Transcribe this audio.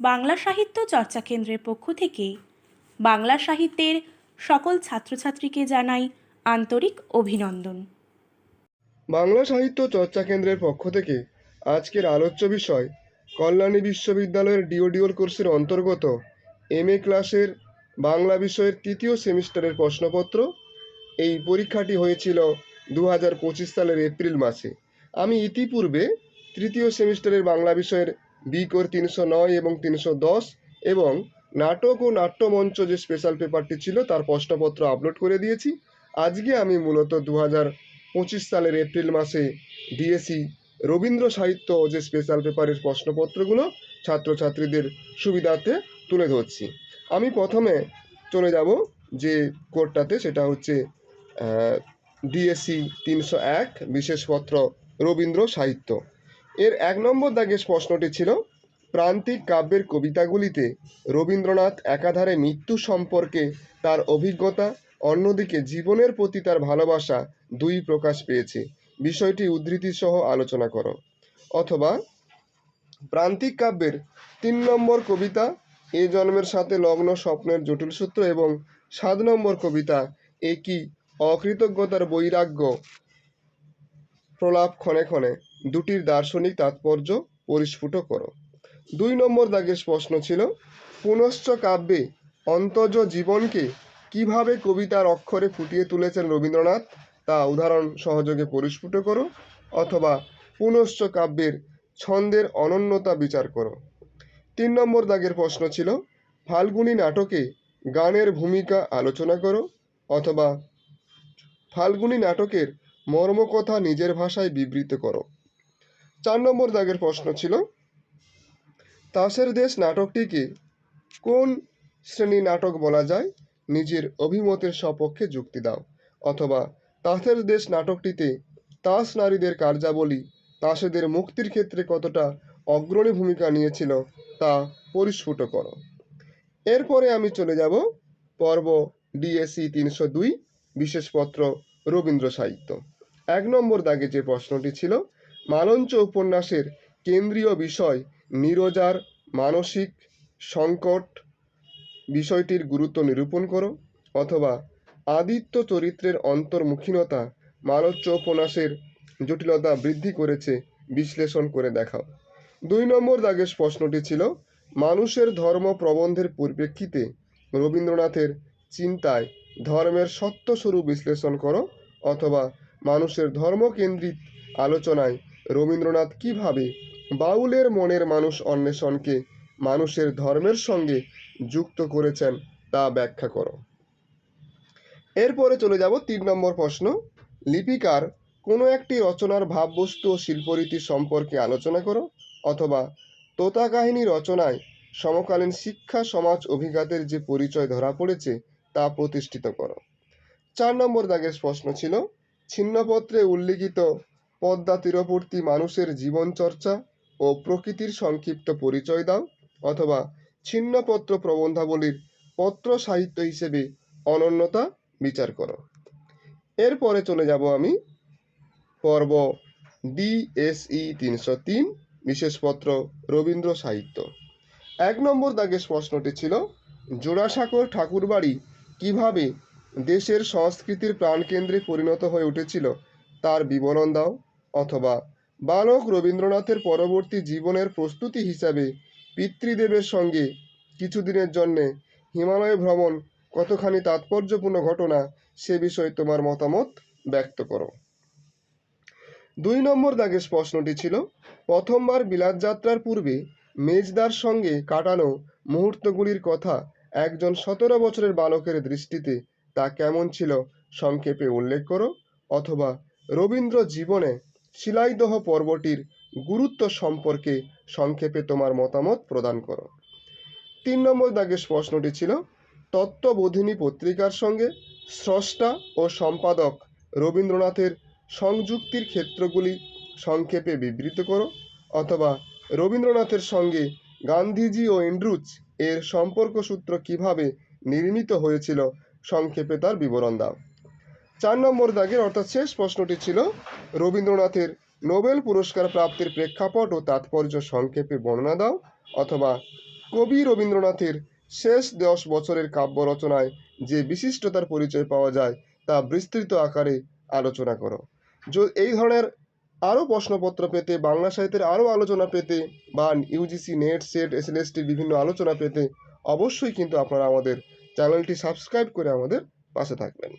বাংলা সাহিত্য চর্চা কেন্দ্রের পক্ষ থেকে বাংলা সাহিত্যের সকল ছাত্রছাত্রীকে জানাই আন্তরিক অভিনন্দন। বাংলা সাহিত্য চর্চা কেন্দ্রের পক্ষ থেকে আজকের আলোচ্য বিষয় কল্যাণী বিশ্ববিদ্যালয়ের ডিওডিওর কোর্সের অন্তর্গত এম এ ক্লাসের বাংলা বিষয়ের তৃতীয় সেমিস্টারের প্রশ্নপত্র। এই পরীক্ষাটি হয়েছিল দু হাজার পঁচিশ সালের এপ্রিল মাসে। আমি ইতিপূর্বে তৃতীয় সেমিস্টারের বাংলা বিষয়ের বি কোর তিনশো নয় এবং তিনশো দশ এবং নাটক ও নাট্যমঞ্চ যে স্পেশাল পেপারটি ছিল তার প্রশ্নপত্র আপলোড করে দিয়েছি। আজকে আমি মূলত দু হাজার পঁচিশ সালের এপ্রিল মাসে ডিএসি রবীন্দ্র সাহিত্য যে স্পেশাল পেপারের প্রশ্নপত্রগুলো ছাত্রছাত্রীদের সুবিধার্থে তুলে ধরছি। আমি প্রথমে চলে যাব যে কোডটাতে, সেটা হচ্ছে ডিএসসি তিনশো এক বিশেষপত্র রবীন্দ্র সাহিত্য। এর এক নম্বর দাগের প্রশ্নটি ছিল, প্রান্তিক কাব্যের কবিতাগুলিতে রবীন্দ্রনাথ একাধারে মৃত্যু সম্পর্কে তার অভিজ্ঞতা, অন্যদিকে জীবনের প্রতি তার ভালোবাসা দুই প্রকাশ পেয়েছে। বিষয়টি উদ্ধৃতি সহ আলোচনা করো। অথবা, প্রান্তিক কাব্যের তিন নম্বর কবিতা, এ জন্মের সাথে লগ্ন, স্বপ্নের জটিল সূত্র এবং সাত নম্বর কবিতা একই অকৃতজ্ঞতার বৈরাগ্য প্রলাপ ক্ষণে ক্ষণে। দুটির দার্শনিক তাৎপর্য পরিস্ফুট করো। দুই নম্বর দাগের প্রশ্ন ছিল, পুনশ্চ কাব্যে অন্তজ জীবনকে কীভাবে কবিতার অক্ষরে ফুটিয়ে তুলেছেন রবীন্দ্রনাথ, তা উদাহরণ সহযোগে পরিস্ফুট করো, অথবা পুনশ্চ কাব্যের ছন্দের অনন্যতা বিচার করো। তিন নম্বর দাগের প্রশ্ন ছিল, ফাল্গুনী নাটকে গানের ভূমিকা আলোচনা করো, অথবা ফাল্গুনী নাটকের মর্মকথা নিজের ভাষায় বিবৃত করো। চার নম্বর দাগের প্রশ্ন ছিল, তাসের দেশ নাটকটিকে কোন শ্রেণি নাটক বলা যায়? নিজের অভিমতের সপক্ষে যুক্তি দাও। অথবা তাসের দেশ নাটকটিতে তাস নারীদের কার্যাবলী তাসেদের মুক্তির ক্ষেত্রে কতটা অগ্রণী ভূমিকা নিয়েছিল তা পরিস্ফুট করো। এরপরে আমি চলে যাব পর্ব ডিএসসি তিনশো দুই, বিশেষপত্র রবীন্দ্র সাহিত্য। এক নম্বর দাগে যে প্রশ্নটি ছিল মালঞ্চ উপন্যাসের কেন্দ্রীয় বিষয় নীরজার মানসিক সংকট বিষয়টির গুরুত্ব নিরূপণ করো, অথবা আদিত্য চরিত্রের অন্তর্মুখীনতা মালচ্য উপন্যাসের জটিলতা বৃদ্ধি করেছে বিশ্লেষণ করে দেখাও। দুই নম্বর দাগের প্রশ্নটি ছিল, মানুষের ধর্ম প্রবন্ধের পরিপ্রেক্ষিতে রবীন্দ্রনাথের চিন্তায় ধর্মের সত্যস্বরূপ বিশ্লেষণ করো, অথবা মানুষের ধর্মকেন্দ্রিক আলোচনায় রবীন্দ্রনাথ কীভাবে বাউলের মনের মানুষ অন্বেষণকে মানুষের ধর্মের সঙ্গে যুক্ত করেছেন তা ব্যাখ্যা করো। এরপরে চলে যাব তিন নম্বর প্রশ্ন। লিপিকার কোনো একটি রচনার ভাববস্তু ও শিল্পরীতি সম্পর্কে আলোচনা করো অথবা তোতা কাহিনী রচনায় সমকালীন শিক্ষা সমাজ অভিঘাতের যে পরিচয় ধরা পড়েছে তা প্রতিষ্ঠিত করো। চার নম্বর দাগের প্রশ্ন ছিল, ছিন্নপত্রে উল্লিখিত পদ্মা তীরবর্তী মানুষের জীবনচর্চা ও প্রকৃতির সংক্ষিপ্ত পরিচয় দাও অথবা ছিন্নপত্র প্রবন্ধাবলীর পত্র সাহিত্য হিসেবে অনন্যতা বিচার করো। এরপরে চলে যাব আমি পর্ব ডিএসই তিনশো তিন বিশেষপত্র রবীন্দ্র সাহিত্য। এক নম্বর দাগের প্রশ্নটি ছিল, জোড়াসাঁকোর ঠাকুরবাড়ি কীভাবে দেশের সংস্কৃতির প্রাণকেন্দ্রে পরিণত হয়ে উঠেছিল তার বিবরণ দাও। অথবা বালক রবীন্দ্রনাথের পরবর্তী জীবনের প্রস্তুতি হিসাবে পিতৃদেবের সঙ্গে কিছুদিনের জন্যে হিমালয় ভ্রমণ কতখানি তাৎপর্যপূর্ণ ঘটনা সে বিষয়ে তোমার মতামত ব্যক্ত করো। দুই নম্বর দাগের প্রশ্নটি ছিল, প্রথমবার বিলাত যাত্রার পূর্বে মেজদার সঙ্গে কাটানো মুহূর্তগুলির কথা একজন সতেরো বছরের বালকের দৃষ্টিতে তা কেমন ছিল সংক্ষেপে উল্লেখ করো, অথবা রবীন্দ্র জীবনে শিলাইদহ পর্বটির গুরুত্ব সম্পর্কে সংক্ষেপে তোমার মতামত প্রদান করো। তিন নম্বর দাগের প্রশ্নটি ছিল, তত্ত্ববোধিনী পত্রিকার সঙ্গে স্রষ্টা ও সম্পাদক রবীন্দ্রনাথের সংযুক্তির ক্ষেত্রগুলি সংক্ষেপে বিবৃত করো, অথবা রবীন্দ্রনাথের সঙ্গে গান্ধীজি ও এন্ড্রুজ এর সম্পর্ক সূত্র কীভাবে নির্মিত হয়েছিল, সংক্ষেপে তার বিবরণ দাও। চার নম্বর দাগের অর্থাৎ শেষ প্রশ্নটি ছিল, রবীন্দ্রনাথের নোবেল পুরস্কার প্রাপ্তির প্রেক্ষাপট ও তাৎপর্য সংক্ষেপে বর্ণনা দাও, অথবা কবি রবীন্দ্রনাথের শেষ দশ বছরের কাব্য রচনায় যে বিশিষ্টতার পরিচয় পাওয়া যায়, তা বিস্তৃত আকারে আলোচনা করো। এই ধরনের আরও প্রশ্নপত্র পেতে, বাংলা সাহিত্যের আরও আলোচনা পেতে বা ইউজিসি নেট সেট এসএলএসটির বিভিন্ন আলোচনা পেতে, অবশ্যই কিন্তু আপনারা আমাদের চ্যানেলটি সাবস্ক্রাইব করে আমাদের পাশে থাকবেন।